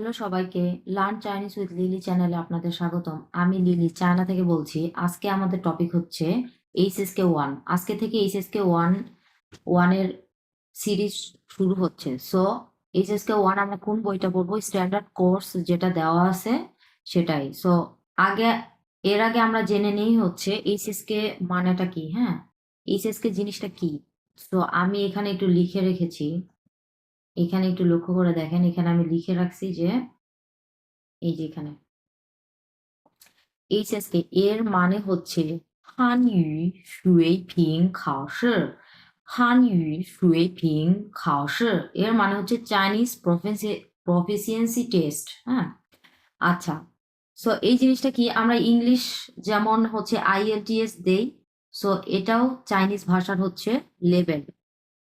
Hello সবাইকে learn Chinese with lily চ্যানেলে আপনাদের স্বাগতম। আমি লিলি চায়না থেকে বলছি। আজকে আমাদের টপিক হচ্ছে এইচএসকে ওয়ান আজকে থেকে এইচএসকে ওয়ান ওয়ানের সিরিজ শুরু হচ্ছে। সো এইচএসকে ওয়ান আমরা কোন বইটা পড়ব? স্ট্যান্ডার্ড কোর্স যেটা দেওয়া আছে সেটাই। সো আগে, এর আগে আমরা জেনে নিই হচ্ছে এইচএসকে মানেটা কি হ্যাঁ? এইচএসকে জিনিসটা কি? সো আমি এখানে একটু লিখে রেখেছি। এখানে একটু লক্ষ্য করে দেখেন, এখানে আমি লিখে রাখছি যে, এই যে এখানে। এইচএসকে এর মানে হচ্ছে হান ইউ শুই পিং খাও হান ইউ শুই পিং খাও এর মানে হচ্ছে চাইনিজ প্রফিসিয়েন্সি টেস্ট হ্যাঁ? আচ্ছা সো এই জিনিসটা কি আমরা ইংলিশ যেমন হচ্ছে আইএলটিএস দেই সো এটাও চাইনিজ ভাষার হচ্ছে লেভেল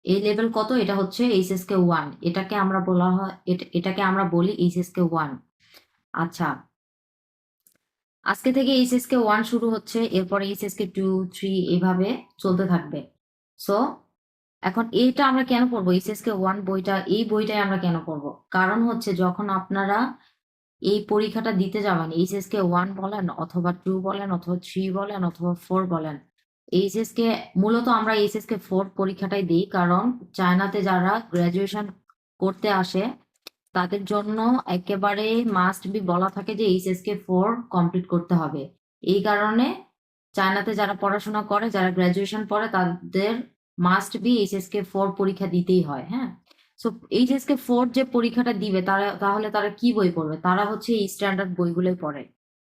এই লেভেল কত? এটা হচ্ছে এইচএসকে ওয়ান এটাকে আমরা বলা হয়, এট- এটাকে আমরা বলি এইচএসকে ওয়ান আচ্ছা। আজকে থেকে এইচএসকে ওয়ান শুরু হচ্ছে, এরপরে এইচএসকে টু থ্রি এভাবে চলতে থাকবে। সো এখন এইটা আমরা কেন পড়ব এইচএসকে ওয়ান বইটা, এই বইটাই আমরা কেন পড়ব কারণ হচ্ছে যখন আপনারা এই পরীক্ষাটা দিতে যাবেন এইচএসকে ওয়ান বলেন, অথবা টু বলেন, অথবা থ্রি বলেন, অথবা ফোর বলেন এইচএস কে মূলত আমরা এইচএস কে ফোর পরীক্ষাটাই দিই, কারণ চায়নাতে যারা গ্রাজুয়েশন করতে আসে, তাদের জন্য একেবারে মাস্ট বি বলা থাকে যে এইচএস কে ফোর কমপ্লিট করতে হবে। এই কারণে চায়নাতে যারা পড়াশোনা করে, যারা গ্রাজুয়েশন পড়ে, তাদের must be HS K four পরীক্ষা দিতেই হয় হ্যাঁ? সো এইচএস কে ফোর যে পরীক্ষাটা দিবে, তারা, তাহলে তারা কি বই পড়বে? তারা হচ্ছে এই স্ট্যান্ডার্ড বইগুলোই পড়ে।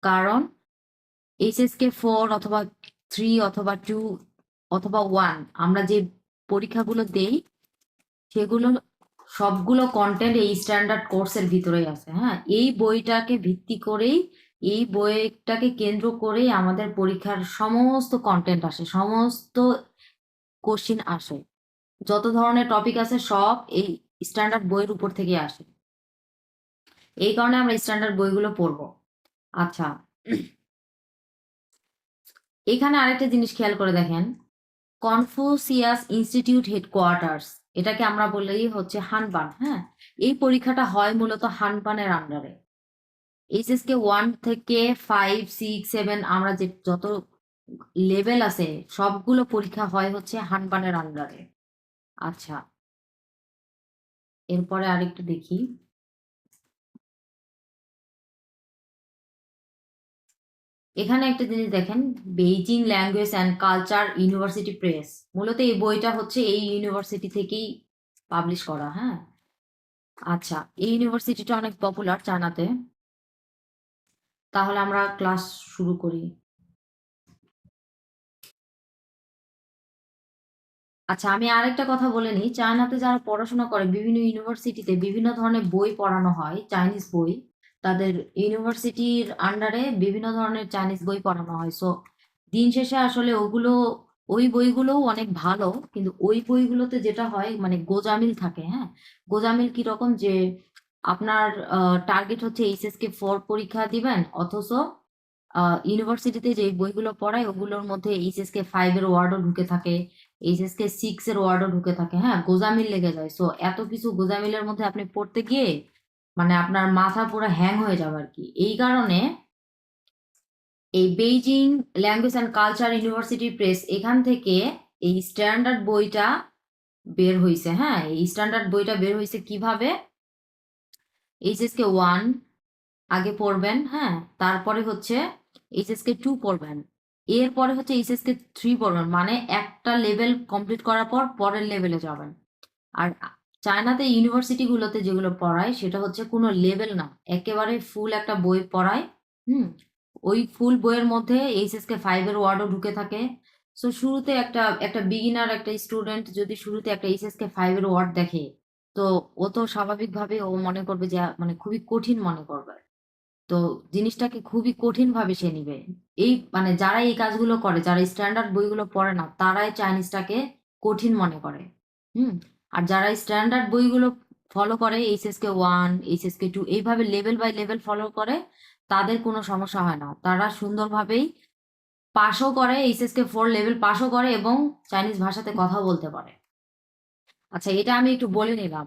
কারণ এইচএস কে ফোর অথবা থ্রি অথবা টু অথবা ওয়ান আমরা যে পরীক্ষাগুলো দেই, সেগুলো সবগুলো কন্টেন্ট এই স্ট্যান্ডার্ড কোর্সের ভিতরেই আছে হ্যাঁ? এই বইটাকে ভিত্তি করেই, এই বইটাকে কেন্দ্র করেই আমাদের পরীক্ষার সমস্ত কন্টেন্ট আসে, সমস্ত কোশ্চিন আসে। যত ধরনের টপিক আছে সব এই স্ট্যান্ডার্ড বইয়ের উপর থেকে আসে। এই কারণে আমরা স্ট্যান্ডার্ড বইগুলো পড়ব। আচ্ছা। এখানে আরেকটা জিনিস খেয়াল করে দেখেন। কনফুসিয়াস ইনস্টিটিউট হেডকোয়ার্টার্স এটাকে আমরা বলি হচ্ছে হানবান হ্যাঁ? এই পরীক্ষাটা হয় মূলত হানবানের আন্ডারে এইচএসকে ওয়ান থেকে ফাইভ সিক্স সেভেন আমরা যে যত লেভেল আছে, সবগুলো পরীক্ষা হয় হচ্ছে হানবানের আন্ডারে আচ্ছা। এরপরে আরেকটু দেখি। এখানে একটা জিনিস দেখেন Beijing language and culture university press মূলত এই বইটা হচ্ছে এই ইউনিভার্সিটি থেকেই পাবলিশ করা হ্যাঁ? আচ্ছা এই ইউনিভার্সিটিটা অনেক পপুলার চায়নাতে। তাহলে আমরা ক্লাস শুরু করি। আচ্ছা আমি আরেকটা কথা বলে নিই। চায়নাতে যারা পড়াশোনা করে, বিভিন্ন ইউনিভার্সিটিতে বিভিন্ন ধরনের বই পড়ানো হয় চাইনিজ বই। তাদের ইউনিভার্সিটির আন্ডারে বিভিন্ন ধরনের চাইনিজ বই পড়ানো হয়। সো দিন শেষে আসলে ওগুলো, ওই বইগুলোও অনেক ভালো, কিন্তু ওই বইগুলোতে যেটা হয় মানে গোজামিল থাকে হ্যাঁ? গোজামিল কীরকম যে, আপনার টার্গেট হচ্ছে এইচএস কে ফোর পরীক্ষা দিবেন, অথচ ইউনিভার্সিটিতে যে বইগুলো পড়ায়, ওগুলোর মধ্যে এইচএস কে ফাইভ এর ওয়ার্ডও ঢুকে থাকে এইচএস কে সিক্স এর ওয়ার্ডও ঢুকে থাকে হ্যাঁ? গোজামিল লেগে যায়। সো এত কিছু গোজামিলের মধ্যে আপনি পড়তে গিয়ে মানে আপনার মাথা পুরো হ্যাং হয়ে যাবে আর কি। এই কারণে এই Beijing language and culture university press এখান থেকে এই স্ট্যান্ডার্ড বইটা বের হয়েছে হ্যাঁ? এই স্ট্যান্ডার্ড বইটা বের হয়েছে কীভাবে? এইচএস কে ওয়ান আগে পড়বেন হ্যাঁ? তারপরে হচ্ছে এইচএস কে টু পড়বেন। এরপরে হচ্ছে এইচএস কে থ্রি পড়বেন। মানে একটা লেভেল কমপ্লিট করার পর পরের লেভেলে যাবেন। আর চায়নাতে ইউনিভার্সিটিগুলোতে যেগুলো পড়ায়, সেটা হচ্ছে কোনো লেভেল না। একেবারে ফুল একটা বই পড়ায়, হুম? ওই ফুল বইয়ের মধ্যে এইচএস কে ফাইভ এর ওয়ার্ডও ঢুকে থাকে। সো শুরুতে একটা একটা বিগিনার একটা স্টুডেন্ট যদি শুরুতে একটা এইচএস কে ফাইভ এর ওয়ার্ড দেখে, তো ও তো স্বাভাবিকভাবে ও মনে করবে যে মানে খুবই কঠিন মনে করবে। তো জিনিসটাকে খুবই কঠিন ভাবে সে নিবে। এই মানে যারা এই কাজগুলো করে, যারা স্ট্যান্ডার্ড বইগুলো পড়ে না, তারাই চাইনিজটাকে কঠিন মনে করে, হুম? আর যারা স্ট্যান্ডার্ড বইগুলো ফলো করে HS K one HS K two এইভাবে লেভেল বাই লেভেল ফলো করে, তাদের কোনো সমস্যা হয় না। তারা সুন্দরভাবেই পাশও করে এইচএস কে ফোর লেভেল পাশও করে এবং চাইনিজ ভাষাতে কথা বলতে পারে। আচ্ছা এটা আমি একটু বলে নিলাম।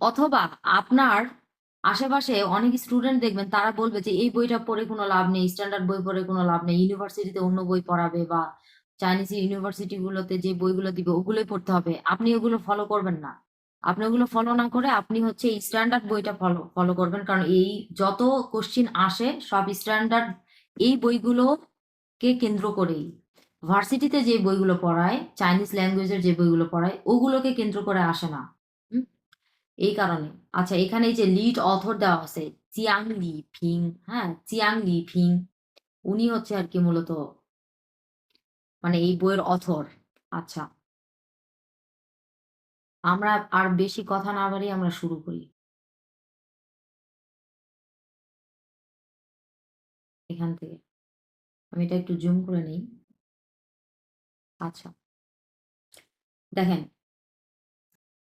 অথবা আপনার আশেপাশে অনেক স্টুডেন্ট দেখবেন, তারা বলবে যে, এই বইটা পড়ে কোনো লাভ নেই স্ট্যান্ডার্ড বই পড়ে কোনো লাভ নেই ইউনিভার্সিটিতে অন্য বই পড়াবে বা চাইনিজ ইউনিভার্সিটি গুলোতে যে বইগুলো দিবে, ওগুলোই পড়তে হবে। আপনি ওগুলো ফলো করবেন না। আপনি ওগুলো ফলো না করে আপনি হচ্ছে স্ট্যান্ডার্ড বইটা ফলো ফলো করবেন। কারণ এই যত কোশ্চিন আসে, সব স্ট্যান্ডার্ড এই বইগুলোকে কেন্দ্র করেই। ভার্সিটিতে যে বইগুলো পড়ায় চাইনিজ ল্যাঙ্গুয়েজের যে বইগুলো পড়ায়, ওগুলোকে কেন্দ্র করে আসে না? এই কারণে। আচ্ছা এখানে যে লিড অথর দেওয়া আছে চিয়াং লি ফিং হ্যাঁ? চিয়াং লি ফিং উনি হচ্ছে আর কি মূলত মানে এই বইয়ের অথর আচ্ছা। আমরা আর বেশি কথা না বাড়িয়ে আমরা শুরু করি। এখান থেকে। আমি এটা একটু জুম করে নিই। আচ্ছা। দেখেন।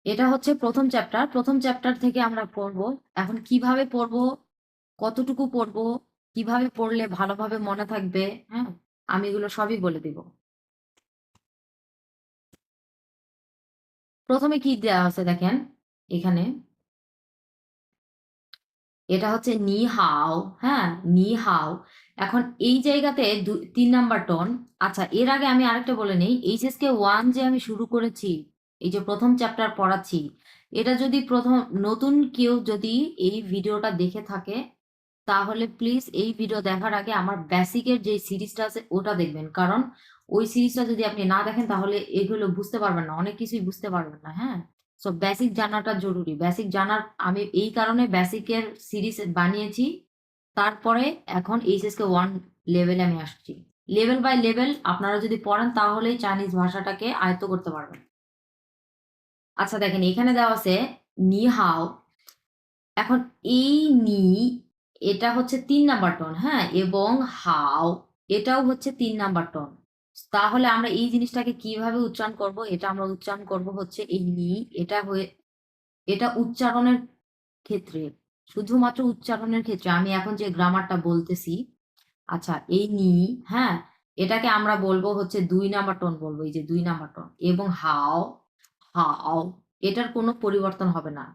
এটা হচ্ছে প্রথম চ্যাপ্টার প্রথম চ্যাপ্টার থেকে আমরা পড়ব। এখন কীভাবে পড়ব? কতটুকু পড়ব? কীভাবে পড়লে ভালোভাবে মনে থাকবে? হ্যাঁ? আমি এগুলো সবই বলে দিব। প্রথমে কি দেওয়া আছে দেখেন? এখানে। এটা হচ্ছে নি হাও হ্যাঁ? নি হাও। এখন এই জায়গাতে তিন নাম্বার টন আচ্ছা এর আগে আমি আরেকটা বলে নেই। এইচএসকে ওয়ান যে আমি শুরু করেছি, এই যে প্রথম চ্যাপ্টার পড়াচ্ছি, এটা যদি প্রথম, নতুন কেউ যদি এই ভিডিওটা দেখে থাকে তাহলে প্লিজ এই ভিডিও দেখার আগে আমার বেসিকের যে সিরিজটা আছে, ওটা দেখবেন। কারণ ওই সিরিজটা যদি আপনি না দেখেন, তাহলে এগুলো বুঝতে পারবেন না। অনেক কিছুই বুঝতে পারবেন না হ্যাঁ? সো বেসিক জানাটা জরুরি। বেসিক জানার, আমি এই কারণে বেসিকের সিরিজ বানিয়েছি। তারপরে এখন এইচএসকে ওয়ান লেভেলে আমি আসছি। লেভেল বাই লেভেল আপনারা যদি পড়েন, তাহলেই চাইনিজ ভাষাটাকে আয়ত্ত করতে পারবেন। আচ্ছা দেখেন, এখানে দেওয়া আছে নি হাও এখন এই নি এটা হচ্ছে তিন নাম্বার টোন হ্যাঁ? এবং হাও এটাও হচ্ছে তিন নাম্বার টোন তাহলে আমরা এই জিনিসটাকে কীভাবে উচ্চারণ করব? এটা আমরা উচ্চারণ করব হচ্ছে এই নি এটা হয়ে, এটা উচ্চারণের ক্ষেত্রে, শুধুমাত্র উচ্চারণের ক্ষেত্রে, আমি এখন যে গ্রামারটা বলতেছি আচ্ছা এই নি হ্যাঁ? এটাকে আমরা বলব হচ্ছে দুই নাম্বার টোন বলব, এই যে দুই নাম্বার টোন এবং হাও হাও এটার কোনো পরিবর্তন হবে না।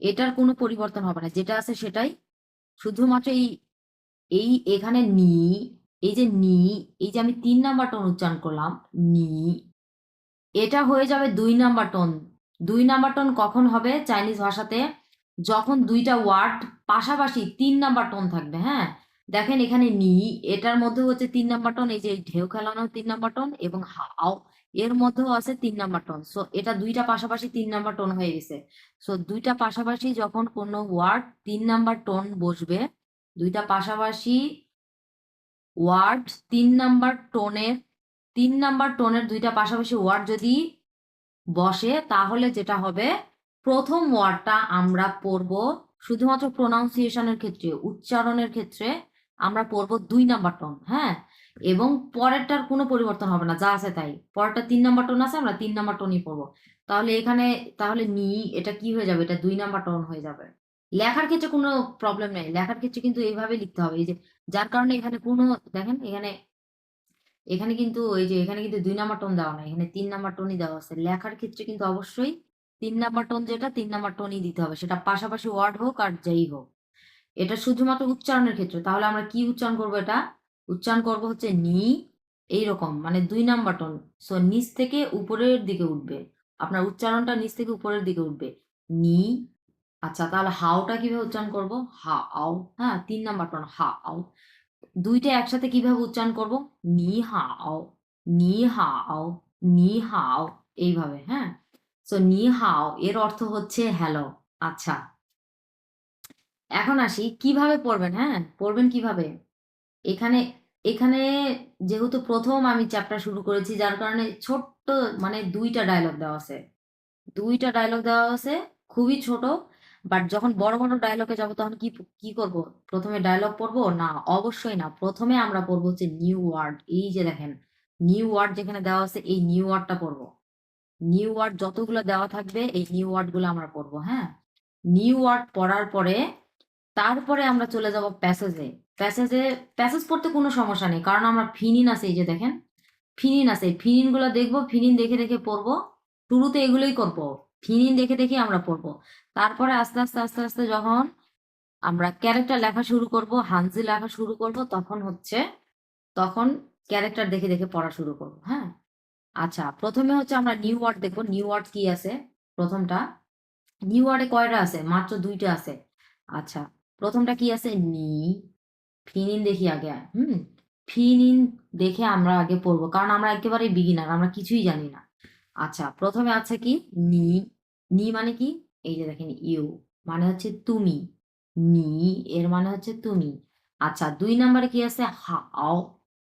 এটার কোনো পরিবর্তন হবে না, যেটা আছে সেটাই শুধুমাত্র এই এই এখানে নি, এই যে নি, এই যে আমি তিন নাম্বার টোন উচ্চারণ করলাম, নি, এটা হয়ে যাবে দুই নাম্বার টোন দুই নাম্বার টোন কখন হবে চাইনিজ ভাষাতে? যখন দুইটা ওয়ার্ড পাশাপাশি তিন নাম্বার টোন থাকবে হ্যাঁ? দেখেন এখানে নি, এটার মধ্যে হচ্ছে তিন নাম্বার টোন এই যে ঢেউ খেলানো তিন নাম্বার টোন এবং হাও এর মধ্যেও আছে তিন নাম্বার টোন সো এটা দুইটা পাশাপাশি তিন নাম্বার টোন হয়ে গেছে। সো দুইটা পাশাপাশি যখন কোনো ওয়ার্ড তিন নাম্বার টোন বসবে, দুইটা পাশাপাশি ওয়ার্ড তিন নাম্বার টোনের তিন নাম্বার টোনের দুইটা পাশাপাশি ওয়ার্ড যদি বসে, তাহলে যেটা হবে, প্রথম ওয়ার্ডটা আমরা পড়ব শুধুমাত্র প্রোনাউন্সিয়েশনের ক্ষেত্রে, উচ্চারণের ক্ষেত্রে আমরা পড়ব দুই নাম্বার টোন হ্যাঁ? এবং পরেরটার কোনো পরিবর্তন হবে না, যা আছে তাই। পরেরটা তিন নাম্বার টোন আছে, আমরা তিন নাম্বার টোনই পড়ব। তাহলে এখানে, তাহলে নি, এটা কি হয়ে যাবে? এটা দুই নাম্বার টোন হয়ে যাবে। লেখার ক্ষেত্রে কোনো প্রবলেম নেই। লেখার ক্ষেত্রে কিন্তু এইভাবে লিখতে হবে। এই যে, যার কারণে এখানে কোনো, দেখেন, এখানে এখানে কিন্তু ওই যে, এখানে কিন্তু দুই নাম্বার টোন দেওয়া নাই। এখানে তিন নাম্বার টোনই দেওয়া আছে। লেখার ক্ষেত্রে কিন্তু অবশ্যই তিন নাম্বার টোন যেটা, তিন নাম্বার টোনই দিতে হবে। সেটা পাশাপাশি ওয়ার্ড হোক আর যাই হোক। এটা শুধুমাত্র উচ্চারণের ক্ষেত্রে। তাহলে আমরা কি উচ্চারণ করব এটা? উচ্চারণ করব হচ্ছে নি এই রকম মানে দুই নাম্বার টোন সো নিচ থেকে উপরের দিকে উঠবে। আপনার উচ্চারণটা নিচ থেকে উপরের দিকে উঠবে। নি আচ্ছা তাহলে হাওটা কীভাবে উচ্চারণ করব? হাও হ্যাঁ তিন নাম্বার টোন হাও দুইটা একসাথে কীভাবে উচ্চারণ করব? নি হাও নি হাও নি হাও এইভাবে হ্যাঁ? সো নি হাও এর অর্থ হচ্ছে হ্যালো আচ্ছা। এখন আসি, কীভাবে পড়বেন হ্যাঁ? পড়বেন কীভাবে? এখানে এখানে যেহেতু প্রথম আমি চ্যাপ্টার শুরু করেছি, যার কারণে ছোট্ট মানে দুইটা ডায়লগ দেওয়া আছে। দুইটা ডায়লগ দেওয়া আছে, খুবই ছোট বাট যখন বড় বড় ডায়লগে যাব তখন কি কি করব? প্রথমে ডায়লগ পড়ব? না, অবশ্যই না। প্রথমে আমরা পড়ব হচ্ছে নিউ ওয়ার্ড এই যে দেখেন নিউ ওয়ার্ড যেখানে দেওয়া আছে, এই নিউ ওয়ার্ডটা পড়ব। নিউ ওয়ার্ড যতগুলো দেওয়া থাকবে, এই নিউ ওয়ার্ডগুলো আমরা পড়ব হ্যাঁ? নিউ ওয়ার্ড পড়ার পরে, তারপরে আমরা চলে যাব প্যাসেজে প্যাসেজে, প্যাসেজ পড়তে কোনো সমস্যা নেই, কারণ আমরা ফিনিন আছে এই যে দেখেন, ফিনিন আছে ফিনিনগুলো দেখব, ফিনিন দেখে দেখে পড়ব শুরুতে এগুলোই করব, ফিনিন দেখে দেখে আমরা পড়ব। তারপরে আস্তে আস্তে আস্তে আস্তে যখন আমরা ক্যারেক্টার লেখা শুরু করব, হানজি লেখা শুরু করব, তখন হচ্ছে, তখন ক্যারেক্টার দেখে দেখে পড়া শুরু করব হ্যাঁ? আচ্ছা প্রথমে হচ্ছে আমরা নিউ ওয়ার্ড দেখব, নিউ ওয়ার্ড কি আছে? প্রথমটা, নিউ ওয়ার্ডে কয়টা আছে? মাত্র দুইটা আছে। আচ্ছা প্রথমটা কি আছে? নি ফিনিন দেখি আগে। হুম। ফিনিন দেখে আমরা আগে পড়ব কারণ আমরা একেবারে বিগিনার আমরা কিছুই জানি না। আচ্ছা প্রথমে আছে কি? নি নি মানে কি? এই যে দেখেন ইউ মানে হচ্ছে তুমি। নি এর মানে হচ্ছে তুমি। আচ্ছা দুই নম্বরে কি আছে? হাও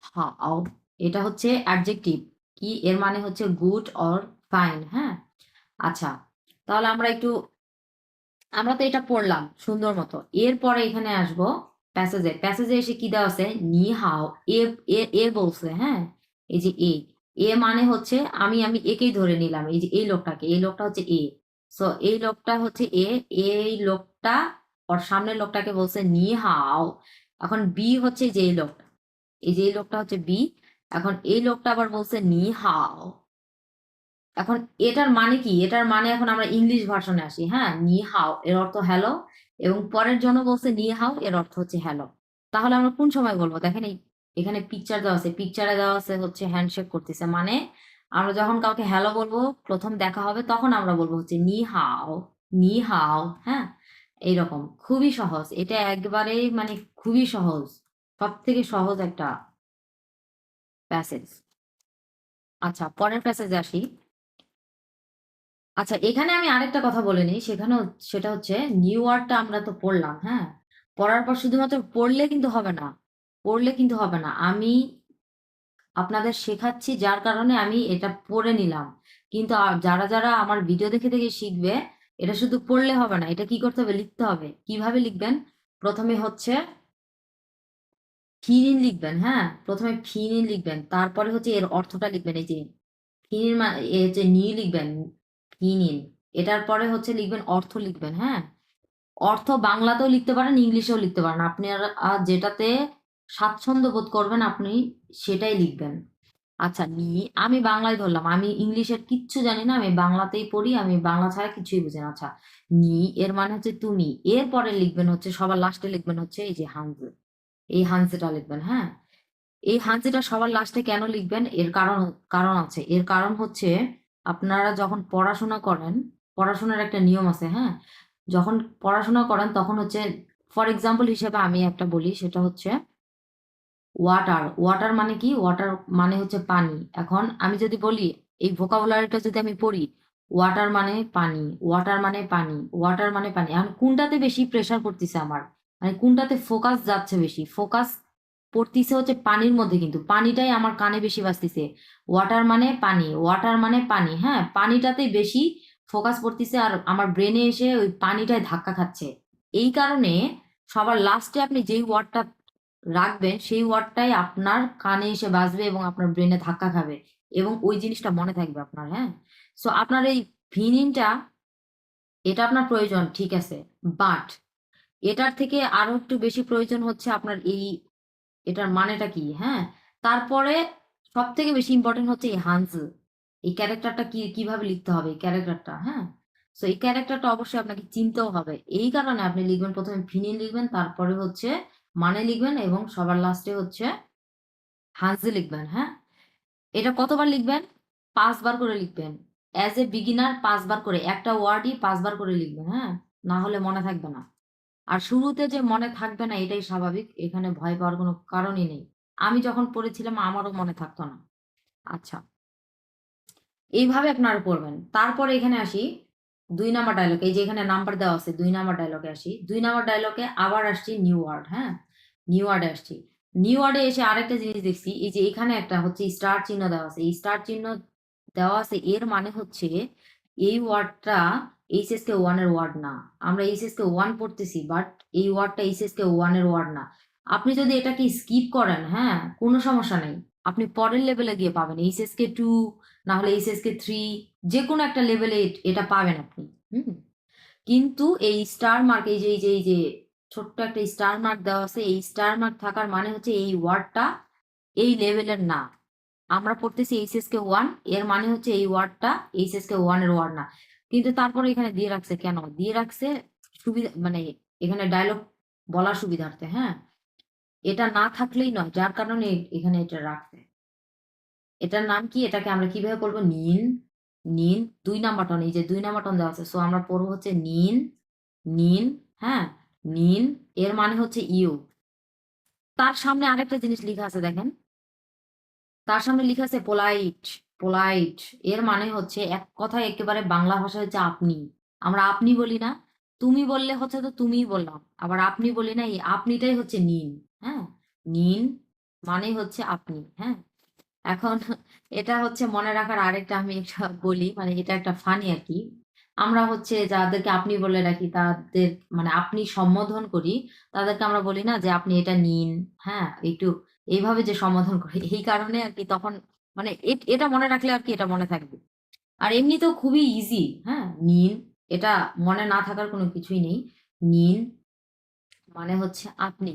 হাও এটা হচ্ছে অ্যাডজেক্টিভ কি? এর মানে হচ্ছে গুড অর ফাইন হ্যাঁ? আচ্ছা তাহলে আমরা একটু আমরা তো এটা পড়লাম সুন্দর মতো। এরপরে এখানে আসব। প্যাসেজে প্যাসেজে এসে কি দেওয়া আছে? নি হাও এ এ বলছে হ্যাঁ? এই যে এ এ মানে হচ্ছে আমি আমি একেই ধরে নিলাম, এই যে এই লোকটাকে, এই লোকটা হচ্ছে এ সো এই লোকটা হচ্ছে এ এই লোকটা, ওর সামনের লোকটাকে বলছে নি হাও এখন বি হচ্ছে যে এই লোকটা, এই যে এই লোকটা হচ্ছে বি এখন এই লোকটা আবার বলছে নি হাও এখন এটার মানে কি? এটার মানে এখন আমরা ইংলিশ ভার্সনে আসি হ্যাঁ? নি হাও এর অর্থ হ্যালো এবং পরের জন্য বলছে নি হাও এর অর্থ হচ্ছে হ্যালো তাহলে আমরা কোন সময় বলব? দেখেন এখানে পিকচার দেওয়া আছে। পিকচারে দেওয়া আছে হচ্ছে হ্যান্ডশেক করতেছে। মানে আমরা যখন কাউকে হ্যালো বলব, প্রথম দেখা হবে, তখন আমরা বলব হচ্ছে নি হাও নি হাও হ্যাঁ? এইরকম। খুবই সহজ। এটা একবারে মানে খুবই সহজ। সব থেকে সহজ একটা প্যাসেজ আচ্ছা পরের প্যাসেজে আসি। আচ্ছা এখানে আমি আরেকটা কথা বলে নিই। সেখানে সেটা হচ্ছে নিউ ওয়ার্ডটা আমরা তো পড়লাম হ্যাঁ? পড়ার পর শুধুমাত্র পড়লে কিন্তু হবে না। পড়লে কিন্তু হবে না। আমি আপনাদের শেখাচ্ছি যার কারণে আমি এটা পড়ে নিলাম। কিন্তু যারা যারা আমার ভিডিও দেখে দেখে শিখবে, এটা শুধু পড়লে হবে না, এটা কি করতে হবে? লিখতে হবে। কীভাবে লিখবেন? প্রথমে হচ্ছে ফিনিন লিখবেন হ্যাঁ? প্রথমে ফিনিন লিখবেন, তারপরে হচ্ছে এর অর্থটা লিখবেন, এই যে ফিনিন মানে হচ্ছে নি লিখবেন। ফিনিন এটার পরে হচ্ছে লিখবেন অর্থ লিখবেন হ্যাঁ? অর্থ বাংলাতেও লিখতে পারেন, ইংলিশেও লিখতে পারেন। আপনি আর যেটাতে স্বাচ্ছন্দ্য বোধ করবেন, আপনি সেটাই লিখবেন। আচ্ছা আমি বাংলায় ধরলাম, আমি ইংলিশের কিচ্ছু জানি না, আমি বাংলাতেই পড়ি, আমি বাংলা ছাড়া কিছুই বুঝি না। আচ্ছা নি, এর মানে হচ্ছে তুমি। এরপরে লিখবেন হচ্ছে, সবার লাস্টে লিখবেন হচ্ছে এই যে হানজে। এই হানজেটা লিখবেন হ্যাঁ? এই হানজিটা সবার লাস্টে কেন লিখবেন? এর কারণ কারণ আছে। এর কারণ হচ্ছে আপনারা যখন পড়াশোনা করেন, পড়াশোনার একটা নিয়ম আছে হ্যাঁ? যখন পড়াশোনা করেন, তখন হচ্ছে ফর এক্সাম্পল হিসেবে আমি একটা বলি, সেটা হচ্ছে ওয়াটার ওয়াটার মানে কি? ওয়াটার মানে হচ্ছে পানি। এখন আমি যদি বলি, এই ভোকাবুলারিটা যদি আমি পড়ি ওয়াটার মানে পানি ওয়াটার মানে পানি ওয়াটার মানে পানি, এখন কোনটাতে বেশি প্রেসার পড়তেছে আমার? মানে কোনটাতে ফোকাস যাচ্ছে বেশি? ফোকাস পড়তিছে হচ্ছে পানির মধ্যে কিন্তু। পানিটাই আমার কানে বেশি বাজতিছে। ওয়াটার মানে পানি ওয়াটার মানে পানি হ্যাঁ? পানিটাতেই বেশি ফোকাস পড়তিছে আর আমার ব্রেনে এসে ওই পানিটায় ধাক্কা খাচ্ছে। এই কারণে সবার লাস্টে আপনি যেই ওয়ার্ডটা রাখবেন, সেই ওয়ার্ডটাই আপনার কানে এসে বাজবে এবং আপনার ব্রেনে ধাক্কা খাবে এবং ওই জিনিসটা মনে থাকবে আপনার হ্যাঁ? সো আপনার এই ভিনিনটা, এটা আপনার প্রয়োজন, ঠিক আছে? বাট এটার থেকে আরও একটু বেশি প্রয়োজন হচ্ছে আপনার এই এটার মানেটা কি? হ্যাঁ? তারপরে সব থেকে বেশি ইম্পর্টেন্ট হচ্ছে এই হান্স এই ক্যারেক্টারটা কি, কীভাবে লিখতে হবে এই ক্যারেক্টারটা হ্যাঁ? সো এই ক্যারেক্টারটা অবশ্যই আপনাকে চিনতেও হবে। এই কারণে আপনি লিখবেন প্রথমে ফিনিন লিখবেন, তারপরে হচ্ছে মানে লিখবেন এবং সবার লাস্টে হচ্ছে হান্সি লিখবেন হ্যাঁ? এটা কতবার লিখবেন? পাঁচবার করে লিখবেন। অ্যাজ এ বিগিনার পাঁচবার করে, একটা ওয়ার্ডই পাঁচবার করে লিখবেন হ্যাঁ? না হলে মনে থাকবে না। আর শুরুতে যে মনে থাকবে না এটাই স্বাভাবিক, এখানে ভয় পাওয়ার কোনো কারণই নেই। আমি যখন পড়েছিলাম, আমারও মনে থাকতো না। আচ্ছা। এইভাবে আপনারা পড়বেন। তারপরে এখানে আসি, দুই নাম্বার ডায়লগ এই যে এখানে নাম্বার দেওয়া আছে, দুই নাম্বার ডায়লগে আসি। দুই নাম্বার ডায়লগে আবার আসছি নিউ ওয়ার্ড হ্যাঁ? নিউ ওয়ার্ডে আসছি। নিউ ওয়ার্ডে এসে আরেকটা জিনিস দেখছি, এই যে এখানে একটা হচ্ছে স্টার চিহ্ন দেওয়া আছে। এই স্টার চিহ্ন দেওয়া আছে, এর মানে হচ্ছে এই ওয়ার্ডটা এইচএস কে ওয়ানের ওয়ার্ড না। আমরা এইচএস কে ওয়ান পড়তেছি বাট এই ওয়ার্ডটা এইচএস কে ওয়ানের ওয়ার্ড না। আপনি যদি এটাকে স্কিপ করেন হ্যাঁ কোনো সমস্যা নেই। আপনি পরের লেভেলে গিয়ে পাবেন এইচএস কে টু না হলে এইচএস কে থ্রি যে কোনো একটা লেভেলে এটা পাবেন আপনি, হুম। কিন্তু এই স্টার মার্ক এই যে এই যে এই যে, ছোট্ট একটা স্টার মার্ক দেওয়া আছে, এই স্টার মার্ক থাকার মানে হচ্ছে এই ওয়ার্ডটা এই লেভেলের না। আমরা পড়তেছি এইচএস কে ওয়ানের মানে হচ্ছে এই ওয়ার্ডটা এইচএস কে ওয়ানের ওয়ার্ড না। কিন্তু তারপরে এখানে দিয়ে রাখছে কেন? দিয়ে রাখছে সুবিধা মানে এখানে ডায়লগ বলার সুবিধার্থে হ্যাঁ? এটা না থাকলেই নয়, যার কারণে এখানে এটা রাখছে। এটার নাম কি? এটাকে আমরা কীভাবে পড়ব নিন নিন দুই নাম্বার টন এই যে দুই নাম্বার টন দেওয়া আছে। সো আমরা পড়ব হচ্ছে নিন নিন হ্যাঁ? নিন এর মানে হচ্ছে ইউ। তার সামনে আরেকটা জিনিস লেখা আছে, দেখেন। তার সামনে লেখা আছে পোলাইট পোলাইট এর মানে হচ্ছে এক কথায় একেবারে বাংলা ভাষা হচ্ছে আপনি। আমরা আপনি বলি না, তুমি বললে হচ্ছে তো তুমিই বললাম, আবার আপনি বলি না, এই আপনিটাই হচ্ছে নিন হ্যাঁ? নিন মানে হচ্ছে আপনি হ্যাঁ? এখন এটা হচ্ছে মনে রাখার আরেকটা আমি একটা বলি মানে এটা একটা ফানি আর কি। আমরা হচ্ছে যাদেরকে আপনি বলে রাখি, তাদের মানে আপনি সম্বোধন করি, তাদেরকে আমরা বলি না যে আপনি এটা নিন হ্যাঁ? একটু এইভাবে যে সম্বোধন করি, এই কারণে আর কি তখন মানে এটা মনে রাখলে আর কি এটা মনে থাকবে। আর এমনিতেও খুবই ইজি হ্যাঁ? নিন এটা মনে না থাকার কোনো কিছুই নেই। নিন মানে হচ্ছে আপনি।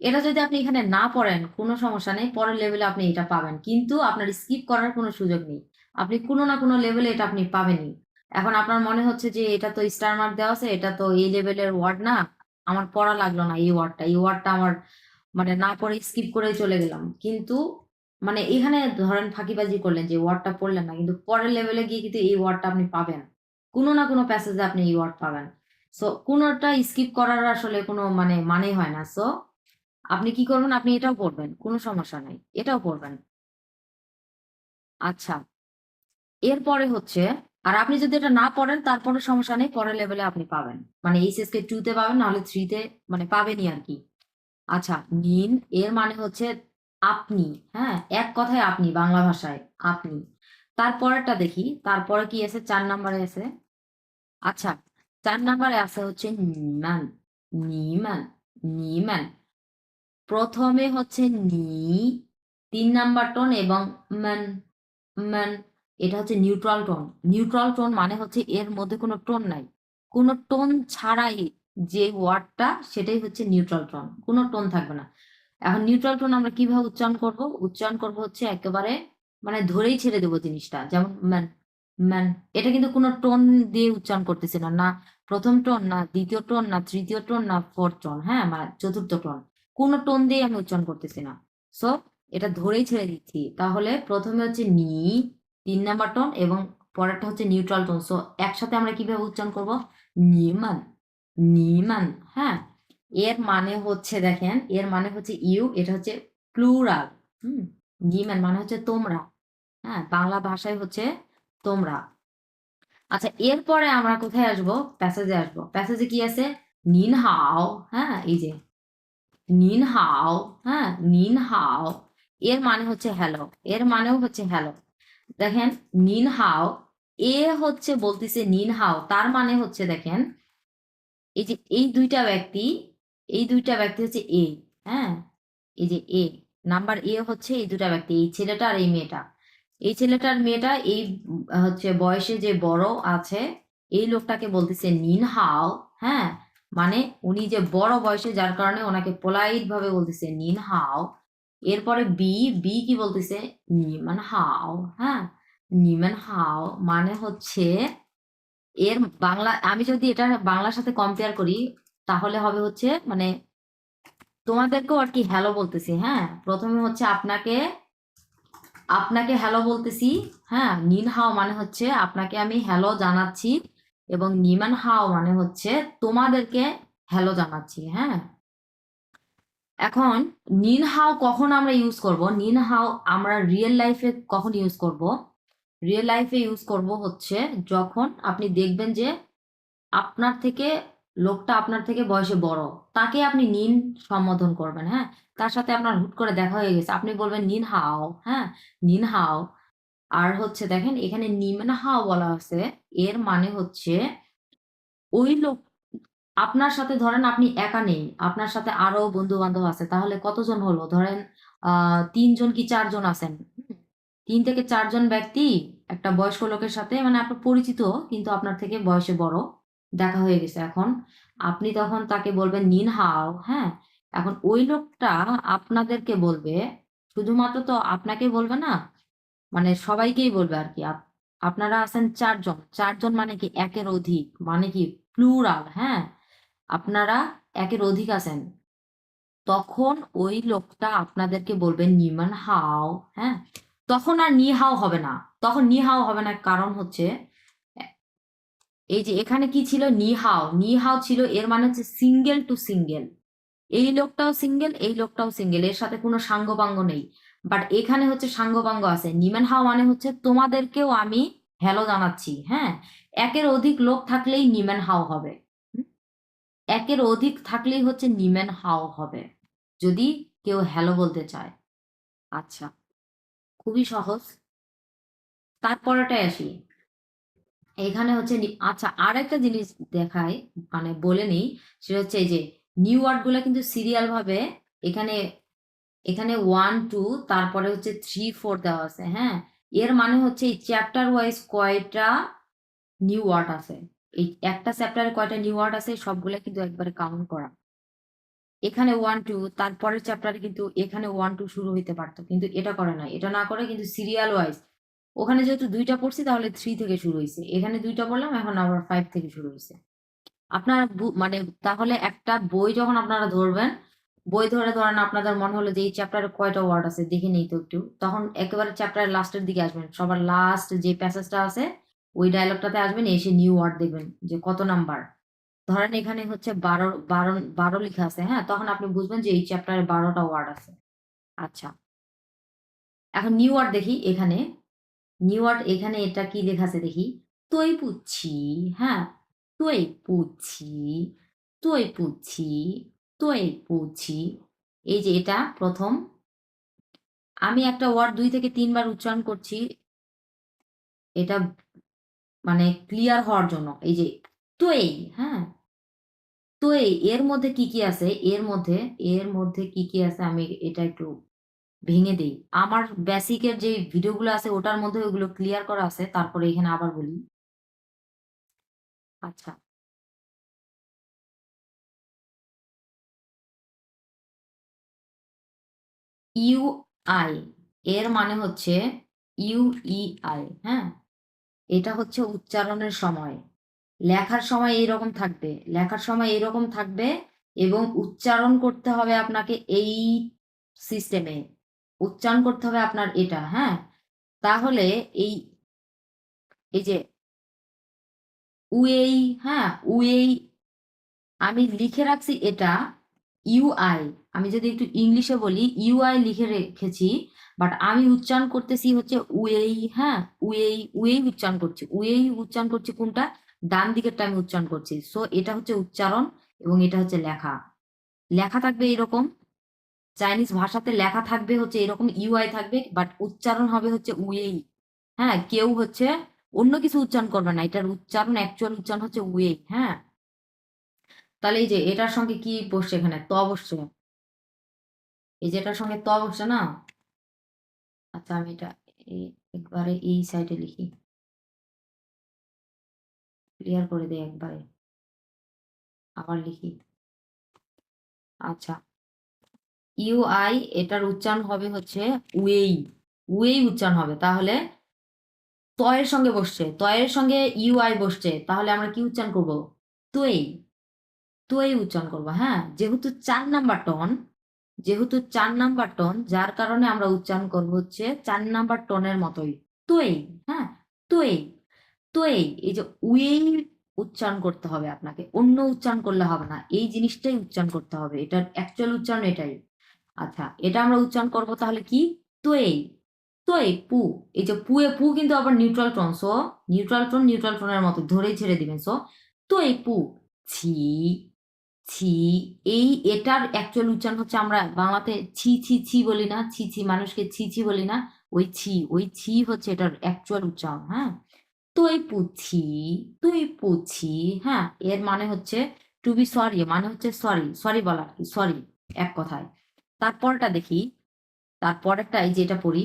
এটা যদি আপনি এখানে না পড়েন, কোনো সমস্যা নেই, পরের লেভেলে আপনি এটা পাবেন। কিন্তু আপনার স্কিপ করার কোনো সুযোগ নেই। আপনি কোনো না কোনো লেভেলে এটা আপনি পাবেনই। এখন আপনার মনে হচ্ছে যে এটা তো স্টার মার্ক দেওয়া আছে, এটা তো এই লেভেলের ওয়ার্ড না। আমার পড়া লাগল না এই ওয়ার্ডটা এই ওয়ার্ডটা আমার মানে না পড়ে স্কিপ করে চলে গেলাম। কিন্তু মানে এখানে ধরেন ফাঁকিবাজি করলেন যে ওয়ার্ডটা পড়লেন না, কিন্তু পরের লেভেলে গিয়ে কিন্তু এই ওয়ার্ডটা আপনি পাবেন। কোনো না কোনো প্যাসেজে আপনি এই ওয়ার্ড পাবেন। সো কোনোটা স্কিপ করার আসলে কোনো মানে মানে হয় না। সো আপনি কি করবেন? আপনি এটাও পড়বেন, কোনো সমস্যা নাই, এটাও পড়বেন। আচ্ছা এরপরে হচ্ছে, আর আপনি যদি এটা না পড়েন, তারপরে সমস্যা নেই, পরের লেভেলে আপনি পাবেন। মানে এইচএসকে টুতে পাবেন, নাহলে থ্রিতে মানে পাবেনই আর কি। আচ্ছা নিন এর মানে হচ্ছে আপনি হ্যাঁ? এক কথায় আপনি, বাংলা ভাষায়, আপনি। তারপরেরটা দেখি, তারপরে কি আছে? চার নাম্বারে আছে। আচ্ছা চার নাম্বারে আছে হচ্ছে নিমান নিমান নিমান। প্রথমে হচ্ছে নি, তিন নাম্বার টোন এবং মান মান, এটা হচ্ছে নিউট্রাল টোন নিউট্রাল টোন মানে হচ্ছে এর মধ্যে কোনো টোন নাই। কোনো টোন ছাড়াই যে ওয়ার্ডটা সেটাই হচ্ছে নিউট্রাল টোন কোনো টোন থাকবে না। এখন নিউট্রাল টোন আমরা কীভাবে উচ্চারণ করব? উচ্চারণ করব হচ্ছে একেবারে মানে ধরেই ছেড়ে দেবো জিনিসটা। যেমন ম্যান ম্যান, এটা কিন্তু কোনো টোন দিয়ে উচ্চারণ করতেছে না। না প্রথম টোন না দ্বিতীয় টোন না তৃতীয় টোন না ফোর্থ টোন হ্যাঁ? মানে চতুর্থ টোন কোনো টোন দিয়ে আমি উচ্চারণ করতেছি না। সো এটা ধরেই ছেড়ে দিচ্ছি। তাহলে প্রথমে হচ্ছে নি, তিন নাম্বার টোন এবং পরেরটা হচ্ছে নিউট্রাল টোন সো একসাথে আমরা কীভাবে উচ্চারণ করব? নিমান নিমান হ্যাঁ? এর মানে হচ্ছে দেখেন, এর মানে হচ্ছে ইউ, এটা হচ্ছে প্লুরাল, হুম? মানে হচ্ছে তোমরা হ্যাঁ? বাংলা ভাষায় হচ্ছে তোমরা। আচ্ছা এরপরে আমরা কোথায় আসব? প্যাসেজে আসব। প্যাসেজে কি আছে? নিন হাও হ্যাঁ? এই যে, নিন হাও হ্যাঁ? নিন হাও, এর মানে হচ্ছে হ্যালো, এর মানেও হচ্ছে হ্যালো। দেখেন, নিন হাও, এ হচ্ছে বলতেছে নিন হাও, তার মানে হচ্ছে দেখেন, এই যে, এই দুইটা ব্যক্তি এই দুইটা ব্যক্তি হচ্ছে এ হ্যাঁ? এই যে এ নাম্বার এ হচ্ছে এই দুটা ব্যক্তি, এই ছেলেটা আর এই মেয়েটা। এই ছেলেটার মেয়েটা এই, হচ্ছে বয়সে যে বড় আছে, এই লোকটাকে বলতেছে নিন হাও হ্যাঁ? মানে উনি যে বড় বয়সে, যার কারণে ওনাকে পোলাইট ভাবে বলতেছে নিন হাও। এরপরে বি বি কি বলতেছে? নিমান হাও হ্যাঁ? নিমান হাও মানে হচ্ছে, এর বাংলা, আমি যদি এটা বাংলার সাথে কম্পেয়ার করি তাহলে হবে হচ্ছে মানে তোমাদেরকেও আর কি হ্যালো বলতেছি হ্যাঁ? প্রথমে হচ্ছে আপনাকে আপনাকে হ্যালো বলতেছি হ্যাঁ? নিন হাও মানে হচ্ছে আপনাকে আমি হ্যালো জানাচ্ছি এবং নিমান হাও মানে হচ্ছে তোমাদেরকে হ্যালো জানাচ্ছি হ্যাঁ? এখন নিন হাও কখন আমরা ইউজ করব? নিন হাও আমরা রিয়েল লাইফে কখন ইউজ করব? রিয়েল লাইফে ইউজ করব হচ্ছে যখন আপনি দেখবেন যে আপনার থেকে লোকটা আপনার থেকে বয়সে বড়, তাকে আপনি নিন সম্বোধন করবেন হ্যাঁ? তার সাথে আপনার হুট করে দেখা হয়ে গেছে, আপনি বলবেন নিন হাও হ্যাঁ? নিন হাও। আর হচ্ছে দেখেন, এখানে নিমেন হাও বলা আছে এর মানে হচ্ছে ওই লোক, আপনার সাথে ধরেন আপনি একা নেই, আপনার সাথে আরও বন্ধু বান্ধব আছে, তাহলে কতজন হলো? ধরেন তিনজন কি চারজন আছেন? তিন থেকে চারজন ব্যক্তি, একটা বয়স্ক লোকের সাথে মানে আপনার পরিচিত, কিন্তু আপনার থেকে বয়সে বড়। দেখা হয়ে গেছে এখন। আপনি তখন তাকে বলবেন, নিন হাও হ্যাঁ? এখন ওই লোকটা আপনাদেরকে বলবে, শুধুমাত্র তো আপনাকে বলবে না মানে সবাইকেই বলবে আর কি। আপ- আপনারা আছেন চারজন। চারজন মানে কি? একের অধিক মানে কি? প্লুরাল হ্যাঁ? আপনারা একের অধিক আছেন। তখন ওই লোকটা আপনাদেরকে বলবে, নিমান হাও হ্যাঁ? তখন আর নি হাও হবে না। তখন নিহাও হবে না, কারণ হচ্ছে এই যে এখানে কি ছিল? নি হাও। নি হাও ছিল, এর মানে হচ্ছে সিঙ্গেল টু সিঙ্গেল এই লোকটাও সিঙ্গেল এই লোকটাও সিঙ্গেল এর সাথে কোনো সাঙ্গপাঙ্গ নেই। বাট এখানে হচ্ছে সাঙ্গপাঙ্গ আছে। নিমেন হাও মানে হচ্ছে তোমাদেরকেও আমি হ্যালো জানাচ্ছি হ্যাঁ? একের অধিক লোক থাকলেই নিমেন হাও হবে? একের অধিক থাকলেই হচ্ছে নিমেন হাও হবে। যদি কেউ হ্যালো বলতে চায়। আচ্ছা। খুবই সহজ। তারপরেটাই আসি। এখানে হচ্ছে আচ্ছা আর একটা জিনিস দেখায় মানে বলে নিই, সেটা হচ্ছে এই যে নিউ ওয়ার্ডগুলা কিন্তু সিরিয়াল ভাবে এখানে এখানে ওয়ান টু তারপরে হচ্ছে থ্রি ফোর দেওয়া আছে হ্যাঁ? এর মানে হচ্ছে এই চ্যাপ্টার ওয়াইজ কয়টা নিউ ওয়ার্ড আছে। এই একটা চ্যাপ্টারে কয়টা নিউ ওয়ার্ড আছে, সবগুলা কিন্তু একবারে কাউন্ট করা। এখানে ওয়ান টু তারপরের চ্যাপ্টারে কিন্তু এখানে ওয়ান টু শুরু হইতে পারতো, কিন্তু এটা করে না এটা না করে কিন্তু সিরিয়াল ওয়াইজ ওখানে যেহেতু দুইটা পড়ছি, তাহলে থ্রি থেকে শুরু হয়েছে। এখানে দুইটা পড়লাম, এখন আবার ফাইভ থেকে শুরু হয়েছে। আপনার মানে তাহলে একটা বই যখন আপনারা ধরবেন, বই ধরে ধরেন আপনাদের মনে হলো যে এই চ্যাপ্টারে কয়টা ওয়ার্ড আছে, দেখে নেই তো একটু। তখন একেবারে চ্যাপ্টারের লাস্টের দিকে আসবেন। সবার লাস্ট যে প্যাসেজটা আছে, ওই ডায়লগটাতে আসবেন, এসে নিউ ওয়ার্ড দেখবেন যে কত নাম্বার ধরেন এখানে হচ্ছে বারো বারো বারো লেখা আছে হ্যাঁ? তখন আপনি বুঝবেন যে এই চ্যাপ্টারে বারোটা ওয়ার্ড আছে। আচ্ছা। এখন নিউ ওয়ার্ড দেখি এখানে। নিউ ওয়ার্ড এখানে এটা কি লেখা আছে দেখি? তুই পুচ্ছি হ্যাঁ তুই পুচ্ছি তুই পুচ্ছি তুই পুচ্ছি। এই যে এটা প্রথম। আমি একটা ওয়ার্ড দুই থেকে তিনবার উচ্চারণ করছি। এটা মানে ক্লিয়ার হওয়ার জন্য। এই যে তুই হ্যাঁ তুই এর মধ্যে কি কি আছে? এর মধ্যে এর মধ্যে কি কি আছে? আমি এটা একটু ভেঙে দেই। আমার বেসিকের যে ভিডিওগুলো আছে, ওটার মধ্যে ওগুলো ক্লিয়ার করা আছে, তারপরে এখানে আবার বলি। আচ্ছা। ইউ আই এর মানে হচ্ছে ইউ ই আই হ্যাঁ? এটা হচ্ছে উচ্চারণের সময়। লেখার সময় এইরকম থাকবে। লেখার সময় এইরকম থাকবে এবং উচ্চারণ করতে হবে আপনাকে এই সিস্টেমে উচ্চারণ করতে হবে আপনার এটা হ্যাঁ? তাহলে এই এই যে, উয়েই হ্যাঁ উয়েই, আমি লিখে রাখছি এটা ইউআই আমি যদি একটু ইংলিশে বলি ইউআই লিখে রেখেছি বাট আমি উচ্চারণ করতেছি হচ্ছে উয়েই হ্যাঁ উয়েই উয়েই উচ্চারণ করছি, উয়েই উচ্চারণ করছি কোনটা? ডান দিকেরটা আমি উচ্চারণ করছি সো এটা হচ্ছে উচ্চারণ এবং এটা হচ্ছে লেখা লেখা থাকবে এরকম চাইনিজ ভাষাতে লেখা থাকবে হচ্ছে এরকম ইউআই থাকবে বাট উচ্চারণ হবে হচ্ছে উয়েই হ্যাঁ কেউ হচ্ছে অন্য কিছু উচ্চারণ করবে না, এটার উচ্চারণ অ্যাকচুয়াল উচ্চারণ হচ্ছে উয়েই হ্যাঁ। তাহলে এই যে এটার সঙ্গে কি বসছে এখানে? ত বসছে। এই যে এটার সঙ্গে ত বসছে না? আচ্ছা আমি এটা একবারে এই সাইডে লিখি। ক্লিয়ার করে দেই একবারে। আবার লিখি। আচ্ছা। ইউ আই এটার উচ্চারণ হবে হচ্ছে উয়েই উয়েই উচ্চারণ হবে। তাহলে তয়ের সঙ্গে বসছে, তয়ের সঙ্গে ইউ আই বসছে, তাহলে আমরা কি উচ্চারণ করব? তুই তুই উচ্চারণ করব হ্যাঁ? যেহেতু চার নাম্বার টন যেহেতু চার নাম্বার টন যার কারণে আমরা উচ্চারণ করব হচ্ছে চার নাম্বার টনের মতোই। তুই হ্যাঁ? তুই তুই, এই যে উয়েই উচ্চারণ করতে হবে আপনাকে, অন্য উচ্চারণ করলে হবে না, এই জিনিসটাই উচ্চারণ করতে হবে, এটার অ্যাকচুয়াল উচ্চারণ এটাই। আচ্ছা এটা আমরা উচ্চারণ করব তাহলে কি? তুই তুই, পু। এই যে পুয়ে পু কিন্তু আবার neutral tone so neutral tone neutral টোনের মতো ধরেই ছেড়ে দিবেন সো তুই, পু, ছি ছি, এই এটার অ্যাকচুয়াল উচ্চারণ হচ্ছে আমরা বাংলাতে ছি ছি ছি বলি না, ছি ছি, মানুষকে ছি ছি বলি না, ওই ছি ওই ছি হচ্ছে এটার অ্যাকচুয়াল উচ্চারণ হ্যাঁ? তুই পুছি তুই পুছি হ্যাঁ? এর মানে হচ্ছে টু বি সরি মানে হচ্ছে সরি সরি বলা সরি এক কথায়। তারপরটা দেখি। তারপরেরটা এই যেটা পড়ি,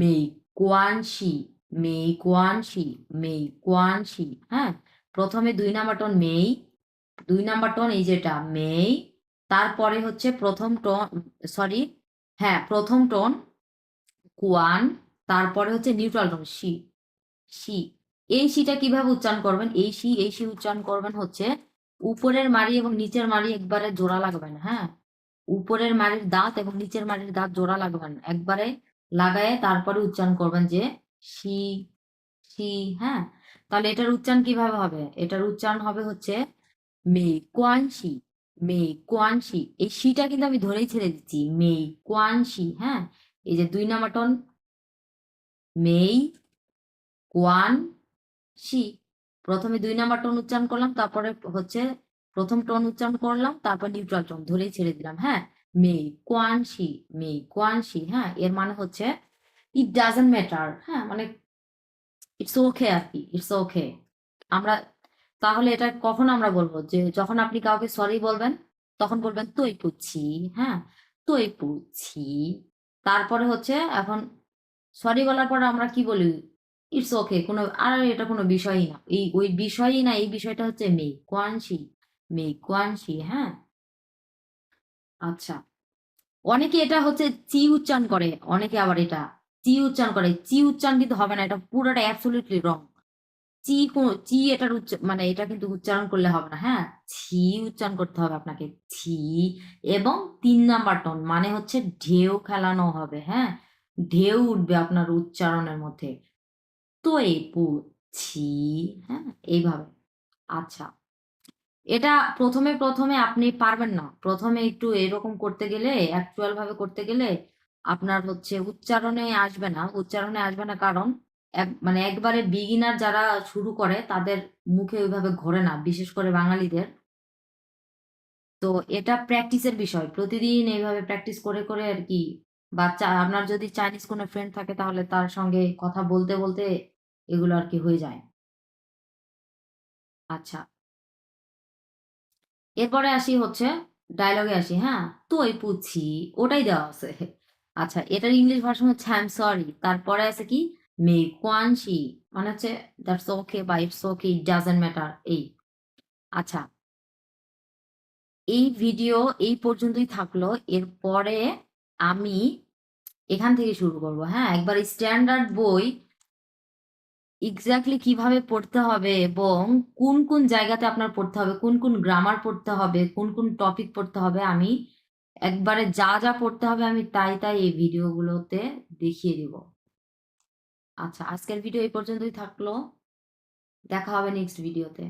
মেই কোয়ানশি মেই কোয়ানশি মেই কোয়ানশি হ্যাঁ? প্রথমে দুই নাম্বার টোন মেই, দুই নাম্বার টোন এই যেটা, মেই, তারপরে হচ্ছে প্রথম টোন, সরি হ্যাঁ প্রথম টোন কোয়ান, তারপরে হচ্ছে নিউট্রাল টোন শি শি। এই শিটা কীভাবে উচ্চারণ করবেন? এই শি এই শি উচ্চারণ করবেন হচ্ছে উপরের মারি এবং নিচের মারি একবারে জোড়া লাগবে না হ্যাঁ? উপরের মাড়ির দাঁত এবং নিচের মাড়ির দাঁত জোড়া লাগবেন। একবারে লাগায়ে তারপরে উচ্চারণ করবেন যে শি শি হ্যাঁ? তাহলে এটার উচ্চারণ কীভাবে হবে? এটার উচ্চারণ হবে হচ্ছে মে কোয়ানশি মে কোয়ানশি এই শিটা কিন্তু আমি ধরেই ছেড়ে দিচ্ছি, মে কোয়ানশি হ্যাঁ? এই যে দুই নাম্বার টন মেই কোয়ান শি। প্রথমে দুই নাম্বার টোন উচ্চারণ করলাম, তারপরে হচ্ছে প্রথম টোন উচ্চারণ করলাম, তারপর নিউট্রাল টোন ধরেই ছেড়ে দিলাম হ্যাঁ? মে কোয়ান শি মে কোয়ান শি হ্যাঁ? এর মানে হচ্ছে ইট ডাজেন্ট ম্যাটার হ্যাঁ? মানে ইটস ওকে আর কি ইটস ওকে আমরা, তাহলে এটা কখন আমরা বলব? যে যখন আপনি কাউকে সরি বলবেন, তখন বলবেন, তুই পুচ্ছি হ্যাঁ? তুই পুচ্ছি তারপরে হচ্ছে এখন সরি বলার পর আমরা কি বলি? ইটস ওকে কোনো, আর এটা কোনো বিষয়ই না, এই ওই বিষয়ই না, এই বিষয়টা হচ্ছে মে কোয়ানশি মে কোয়ানশি হ্যাঁ আচ্ছা। অনেকে এটা হচ্ছে চি উচ্চারণ করে, অনেকে আবার এটা চি উচ্চারণ করে। চি উচ্চারণ কিন্তু হবে না, এটা পুরোটা অ্যাবসলিউটলি রং চি চি এটার মানে এটা কিন্তু উচ্চারণ করলে হবে না হ্যাঁ? ছি উচ্চারণ করতে হবে আপনাকে, ছি এবং তিন নাম্বার টোন মানে হচ্ছে ঢেউ খেলানো হবে হ্যাঁ? ঢেউ উঠবে আপনার উচ্চারণের মধ্যে। তো এই ছি হ্যাঁ? এইভাবে। আচ্ছা। এটা প্রথমে প্রথমে আপনি পারবেন না। প্রথমে একটু এরকম করতে গেলে অ্যাকচুয়াল ভাবে করতে গেলে আপনার হচ্ছে উচ্চারণে আসবে না। উচ্চারণে আসবে না কারণ, এক মানে একবারে বিগিনার যারা শুরু করে, তাদের মুখে ওইভাবে ঘোরে না, বিশেষ করে বাঙালিদের। তো এটা প্র্যাকটিসের বিষয়। প্রতিদিন এইভাবে প্র্যাকটিস করে করে আর কি বাচ্চা, আপনার যদি চাইনিজ কোনো ফ্রেন্ড থাকে, তাহলে তার সঙ্গে কথা বলতে বলতে এগুলো আর কি হয়ে যায়। আচ্ছা। এরপরে আসি হচ্ছে ডায়লগে আসি হ্যাঁ? তুই পুছি, ওটাই দেওয়া আছে। আচ্ছা এটার ইংলিশ ভার্সন হচ্ছে আই এম সরি তারপরে আছে কি? মে কোয়ানশি মানে হচ্ছে দ্যাটস ওকে বা it's okay it doesn't matter এই। আচ্ছা এই ভিডিও এই পর্যন্তই থাকল। এরপরে আমি এখান থেকে শুরু করব হ্যাঁ? একবার স্ট্যান্ডার্ড বই এক্স্যাক্টলি কীভাবে পড়তে হবে এবং কোন কোন জায়গাতে আপনার পড়তে হবে, কোন কোন গ্রামার পড়তে হবে, কোন কোন টপিক পড়তে হবে, আমি একবারে যা যা পড়তে হবে আমি তাই তাই এই ভিডিওগুলোতে দেখিয়ে দিব। আচ্ছা আজকের ভিডিও এই পর্যন্তই থাকল। দেখা হবে নেক্সট ভিডিওতে